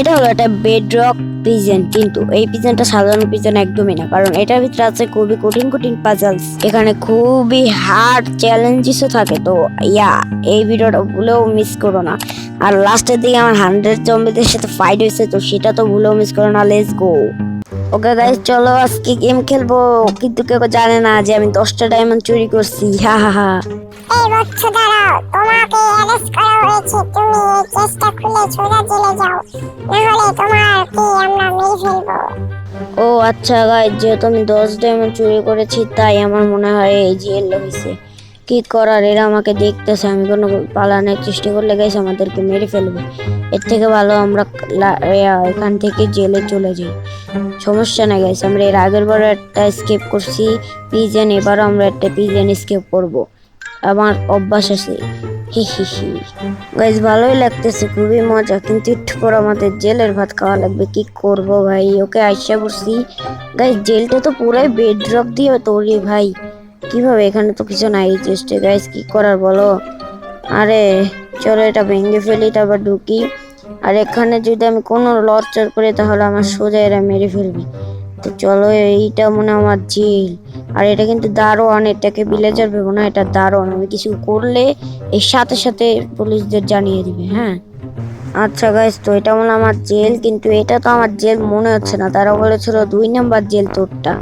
এটা হলো একটা বেডরক পিজন কিন্তু এই পিজনটা সাধারণ পিজন একদমই না, কারণ এটার ভিতরে আছে খুবই কঠিন কঠিন পাজলস এখানে খুবই হার্ড চ্যালেঞ্জেসও থাকে, তো ইয়া, এই ভিডিওটা ভুলেও মিস করো না। আর লাস্টের দিকে আমার হান্ড্রেড জম্বিদের সাথে ফাইট হয়েছে, তো সেটা তো ভুলেও মিস করো না লেটস গো ওকে গাইস চলো আজকে গেম খেলব, কিন্তু কেউ জানে না যে আমি দশটা ডায়মন্ড চুরি করছি, হা হা হা। এই বচ্চ, দাঁড়াও, তোমাকে অ্যারেস্ট করা হয়েছে। তুমি এই কেসটা খুলে সোজা জেলে যাও। নাহলে তোমাকে আমরা মেরে ফেলব? ও আচ্ছা গাইস যেহেতু আমি দশ ডায়মন্ড চুরি করেছি, তাই আমার মনে হয় এই জেল হয়েছে। কি করার, এরা আমাকে দেখতেছে, আমি কোনো পালানোর চেষ্টা করলে গাইস আমাদেরকে মেরে ফেলবে। এর থেকে ভালো আমরা এখান থেকে জেলে চলে যাই। সমস্যা নাই গাইস আমরা এর আগের বার একটা স্কেপ করছি। পিজেন এবারও আমরা একটা পিজেন স্কেপ করব। আমার অভ্যাস আছে। হি হি হি। গাইস ভালোই লাগতেছে, খুবই মজা। কিন্তু একটু পর আমাদের জেলের ভাত খাওয়া লাগবে। কি করব ভাই? ওকে আইসা করছি গাইস জেলটা তো পুরাই বেডরক দিয়ে তৈরি ভাই। কীভাবে? এখানে তো কিছু নাই চেষ্টা গাইস কি করার বলো? আরে, চলো এটা ভেঙে ফেলি, তারপর ঢুকি। আর এখানে যদি আমি কোনো লড়চড় করি, তাহলে আমার সোজা এরা মেরে ফেলবে। তো চলো, এইটা মনে আমার জেল। আর এটা কিন্তু দারোয়ান, এটাকে ভিলেজার ভেবো না, এটা দারোয়ান। আমি কিছু করলে এর সাথে সাথে পুলিশদের জানিয়ে দিবে হ্যাঁ? আচ্ছা গাইস তো এটা মনে আমার জেল, কিন্তু এটা তো আমার জেল মনে হচ্ছে না। তারা বলেছিল দুই নাম্বার জেল তোরটা।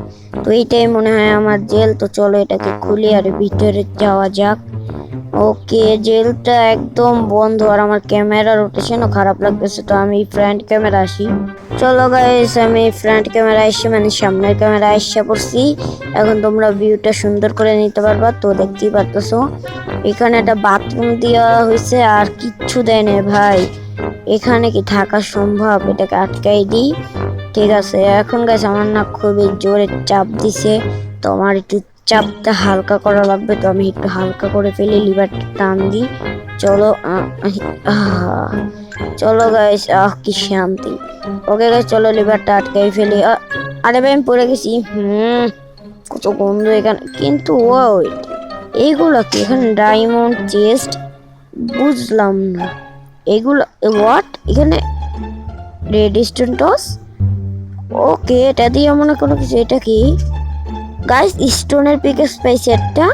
তো এইটাই মনে হয় আমার জেল, তো চলো এটাকে খুলি আর ভিতরে যাওয়া যাক। ওকে, জেলটা একদম বন্ধ আর আমার ক্যামেরা রোটেশনও খারাপ লাগতেছে, তো আমি ফ্রন্ট ক্যামেরা আসি। চলো গাইস আমি ফ্রন্ট ক্যামেরা এসে মানে সামনের ক্যামেরা এসে পড়ছি। এখন তোমরা ভিউটা সুন্দর করে নিতে পারবা, তো দেখতেই পারতেছো। এখানে একটা বাথরুম দেওয়া হয়েছে আর কিচ্ছু দেয় না ভাই। এখানে কি থাকা সম্ভব? এটাকে আটকাই দিই। ঠিক আছে, এখন গাছ আমার না খুবই জোরে চাপ দিছে। তো আমার একটু চাপটা হালকা করা লাগবে তো, আমি একটু হালকা করে ফেলি লিভারটা টান দিই। চলো চলো গাইস আহ, কি শান্তি। ওকে গাইস চলো লিভারটা আটকাই ফেলি। আরে ভাই, আমি পড়ে গেছি। হুম, কত গন্ধ এখানে। কিন্তু ওই এইগুলো কি এখানে ডায়মন্ড চেস্ট বুঝলাম না। এগুলো হোয়াট এখানে রেড টস ওকে এটা দিয়ে মনে কোনো কিছু, এটা কি? গাইস স্টোনের পিকেস পাইছি একটা।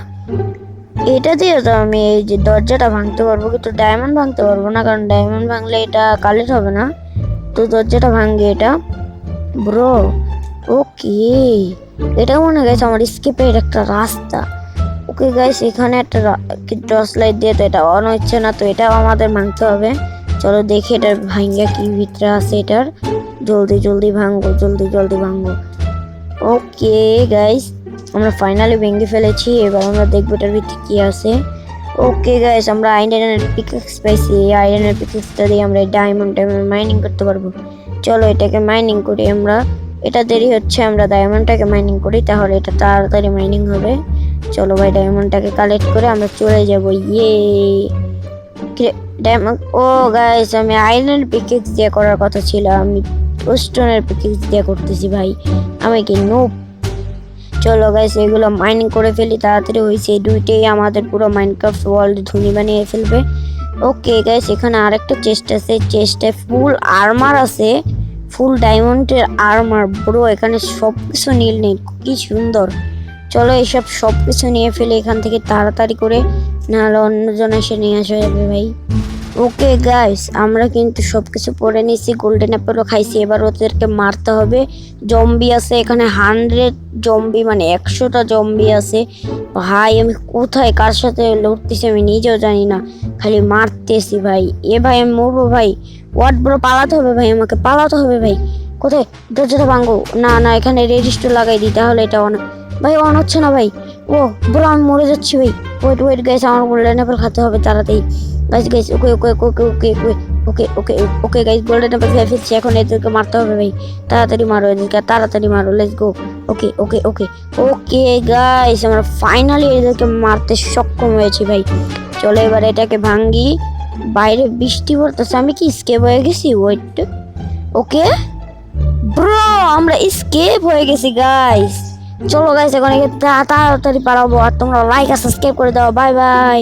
এটা দিয়ে তো আমি এই যে দরজাটা ভাঙতে পারব কিন্তু ডায়মন্ড ভাঙতে পারব না, কারণ ডায়মন্ড ভাঙলে এটা কালেক্ট হবে না। তো দরজাটা ভাঙবে এটা। ব্রো ওকে এটা মনে গেছে আমার স্কেপের একটা রাস্তা। ওকে গাইস এখানে একটা টর্চ লাইট দিয়ে, তো এটা অন হচ্ছে না, তো এটাও আমাদের ভাঙতে হবে। চলো দেখি এটার ভাঙ্গা কি ভিতরে আছে এটার। জলদি জলদি ভাঙবো, জলদি জলদি ভাঙবো। ওকে গাইস আমরা ফাইনালি ভেঙে ফেলেছি, এবার আমরা দেখব এটার ভিতরে কি আছে। ওকে গাইস আমরা আয়রনের পিকেক্স পাইছি। এই আয়রনের পিকেক্সটা দিয়ে আমরা ডায়মন্ড ডায়মন্ড মাইনিং করতে পারব। চলো এটাকে মাইনিং করি আমরা। এটা দেরি হচ্ছে, আমরা ডায়মন্ডটাকে মাইনিং করি, তাহলে এটা তাড়াতাড়ি মাইনিং হবে। চলো ভাই ডায়মন্ডটাকে কালেক্ট করে আমরা চলে যাব। ইয়ে ডায়মন্ড ও গাইস আমি আইল্যান্ড পিকেক্স দিয়ে করার কথা ছিল। আমি স্টোনের পিকেক্স দিয়ে করতেছি ভাই। আমি কি নোপ চলো গাইস এগুলো মাইনিং করে ফেলি তাড়াতাড়ি। হয়েছে এই দুইটাই আমাদের পুরো মাইনক্রাফট ওয়ার্ল্ড ধনী বানিয়ে ফেলবে। ওকে গাইস এখানে আরেকটা চেস্ট আছে। চেস্টে ফুল আর্মার আছে। ফুল ডায়মন্ডের আর্মার পুরো এখানে সব কিছু নীল নেই। কি সুন্দর। চলো এসব সব কিছু নিয়ে ফেলে এখান থেকে তাড়াতাড়ি করে। নাহলে অন্যজন এসে নিয়ে আসা যাবে ভাই। ওকে গাইস আমরা কিন্তু সব কিছু পরে নিয়েছি গোল্ডেন অ্যাপেলও খাইছি, এবার ওদেরকে মারতে হবে। জম্বি আছে এখানে হান্ড্রেড জম্বি মানে একশোটা জম্বি আছে। ভাই, আমি কোথায়, কার সাথে লড়তেছি আমি নিজেও জানি না, খালি মারতেছি ভাই। এ ভাই, আমি মরবো ভাই। হোয়াট ব্রো পালাতে হবে ভাই আমাকে, পালাতে হবে ভাই। কোথায়? দরজাটা ভাঙো। না না, এখানে রেজিস্টার লাগাই দিই, তাহলে এটা অন, ভাই, অন হচ্ছে না ভাই। ও বলো আমি মরে যাচ্ছি ভাই। ওয়েট ওয়েট গাইস আমার গোল্ডেন অ্যাপেল খেতে হবে, তাড়াতাড়ি। Guys guys okay okay okay okay okay okay okay okay guys golden apple খেয়ে ফেলছি এখন এদেরকে মারতে হবে ভাই তাড়াতাড়ি মারো এদেরকে তাড়াতাড়ি মারো let's go okay okay okay okay guys আমরা ফাইনালি এদেরকে মারতে সক্ষম হয়েছি ভাই চলো এবার এটাকে ভাঙ্গি বাইরে বৃষ্টি পড়তেছে আমি কি স্কেপ হয়ে গেছি ওয়েট ওকে ব্রো আমরা স্কেপ হয়ে গেছি গাইস চলো গাইস এখন তাড়াতাড়ি পারাবো আর তোমরা লাইক আর সাবস্ক্রাইব করে দাও বাই বাই